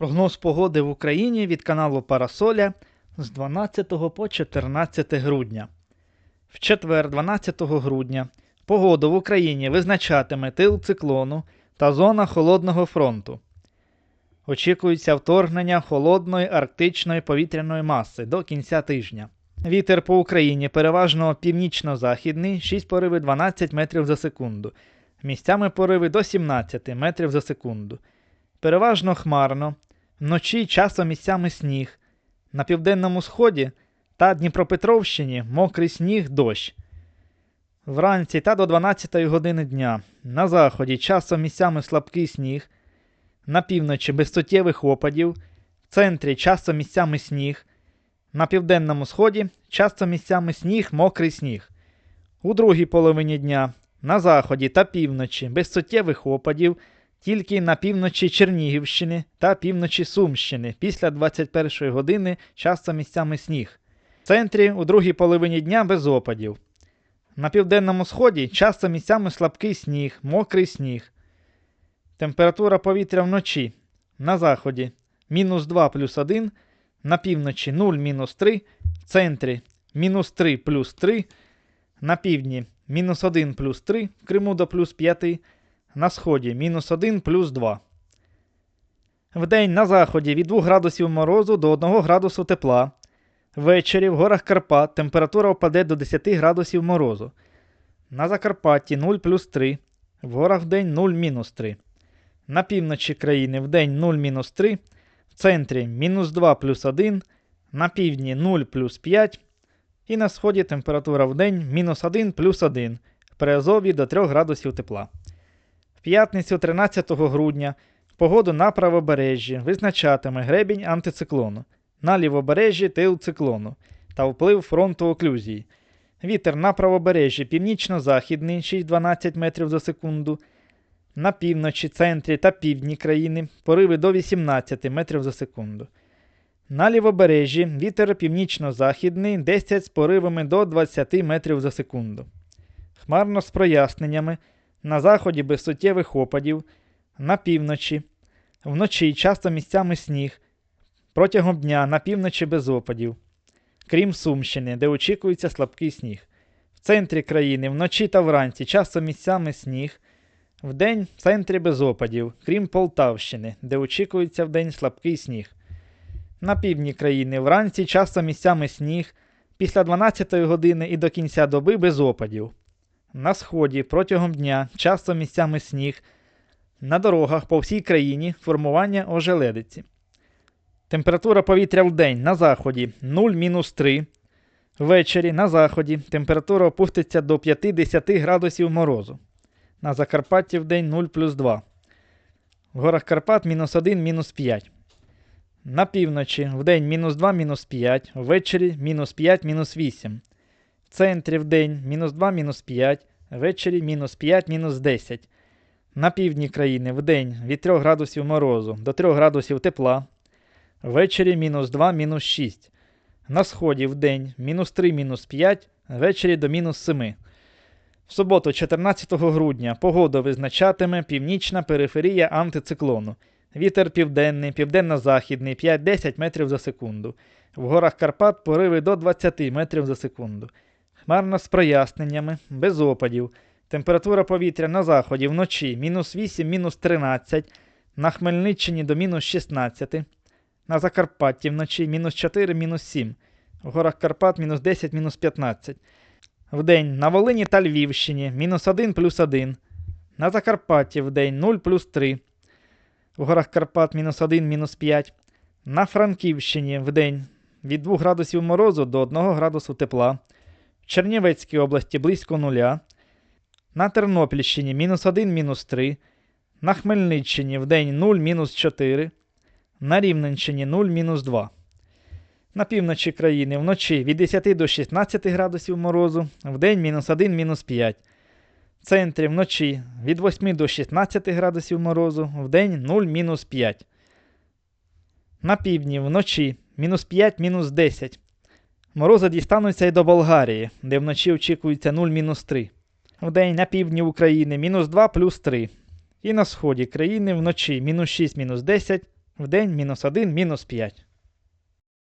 Прогноз погоди в Україні від каналу Парасоля з 12 по 14 грудня. В четвер, 12 грудня, погоду в Україні визначатиме тил циклону та зона холодного фронту. Очікується вторгнення холодної арктичної повітряної маси до кінця тижня. Вітер по Україні переважно північно-західний, 6 пориви 12 метрів за секунду. Місцями пориви до 17 метрів за секунду. Переважно хмарно, вночі часом місцями сніг. На південному сході та Дніпропетровщині мокрий сніг дощ. Вранці та до 12 години дня. На заході часом місцями слабкий сніг. На півночі без суттєвих опадів. В центрі часом місцями сніг. На південному сході часто місцями сніг, мокрий сніг. У другій половині дня на заході та півночі без суттєвих опадів, тільки на півночі Чернігівщини та півночі Сумщини після 21 години часто місцями сніг. В центрі у другій половині дня без опадів. На південному сході часто місцями слабкий сніг, мокрий сніг. Температура повітря вночі на заході мінус 2 плюс 1, на півночі 0 мінус 3, в центрі мінус 3 плюс 3, на півдні мінус 1 плюс 3, в Криму до плюс 5, на сході мінус 1 плюс 2. Вдень на заході від 2 градусів морозу до 1 градусу тепла. Ввечері в горах Карпат температура впаде до 10 градусів морозу. На Закарпатті 0 плюс 3, в горах вдень 0 мінус 3. На півночі країни вдень 0 мінус 3, в центрі мінус 2 плюс 1, на півдні 0 плюс 5, і на сході температура вдень мінус 1 плюс 1, в Приазов'ї до 3 градусів тепла. П'ятницю 13 грудня погоду на правобережжі визначатиме гребінь антициклону, на лівобережжі тил циклону та вплив фронту оклюзії. Вітер на правобережжі північно-західний 6-12 метрів за секунду, на півночі, центрі та півдні країни пориви до 18 метрів за секунду. На лівобережжі вітер північно-західний 10 з поривами до 20 метрів за секунду. Хмарно з проясненнями, на заході без суттєвих опадів, на півночі, вночі часто місцями сніг, протягом дня на півночі без опадів, крім Сумщини, де очікується слабкий сніг. В центрі країни вночі та вранці часто місцями сніг. Вдень в центрі без опадів, крім Полтавщини, де очікується вдень слабкий сніг. На півдні країни вранці часто місцями сніг, після 12 години і до кінця доби без опадів. На сході протягом дня часто місцями сніг. На дорогах по всій країні формування ожеледиці. Температура повітря в день на заході 0-3. Ввечері на заході температура опуститься до 5-10 градусів морозу. На Закарпатті в день 0 плюс 2. В горах Карпат мінус 1, мінус 5. На півночі в день мінус 2, мінус 5. Ввечері мінус 5, мінус 8. В центрі в день мінус 2, мінус 5. Ввечері мінус 5, мінус 10. На півдні країни в день від 3 градусів морозу до 3 градусів тепла. Ввечері мінус 2, мінус 6. На сході в день мінус 3, мінус 5. Ввечері до мінус 7. В суботу, 14 грудня, погоду визначатиме північна периферія антициклону. Вітер південний, південно-західний 5-10 метрів за секунду. В горах Карпат пориви до 20 метрів за секунду. Хмарно з проясненнями, без опадів. Температура повітря на заході вночі мінус 8, мінус 13, на Хмельниччині до мінус 16, на Закарпатті вночі мінус 4, мінус 7, в горах Карпат мінус 10, мінус 15. Вдень на Волині та Львівщині мінус 1 плюс 1. На Закарпатті вдень 0 плюс 3. В горах Карпат мінус 1 мінус 5. На Франківщині вдень від 2 градусів морозу до 1 градусу тепла. В Чернівецькій області близько нуля. На Тернопільщині мінус 1 мінус 3. На Хмельниччині вдень 0 мінус 4. На Рівненщині 0 мінус 2. На півночі країни вночі від 10 до 16 градусів морозу, вдень мінус 1, мінус 5. В центрі вночі від 8 до 16 градусів морозу, вдень 0, мінус 5. На півдні вночі мінус 5, мінус 10. Морози дістануться і до Болгарії, де вночі очікується 0, мінус 3. Вдень на півдні України мінус 2 плюс 3. І на сході країни вночі мінус 6, мінус 10, Вдень мінус 1, мінус 5.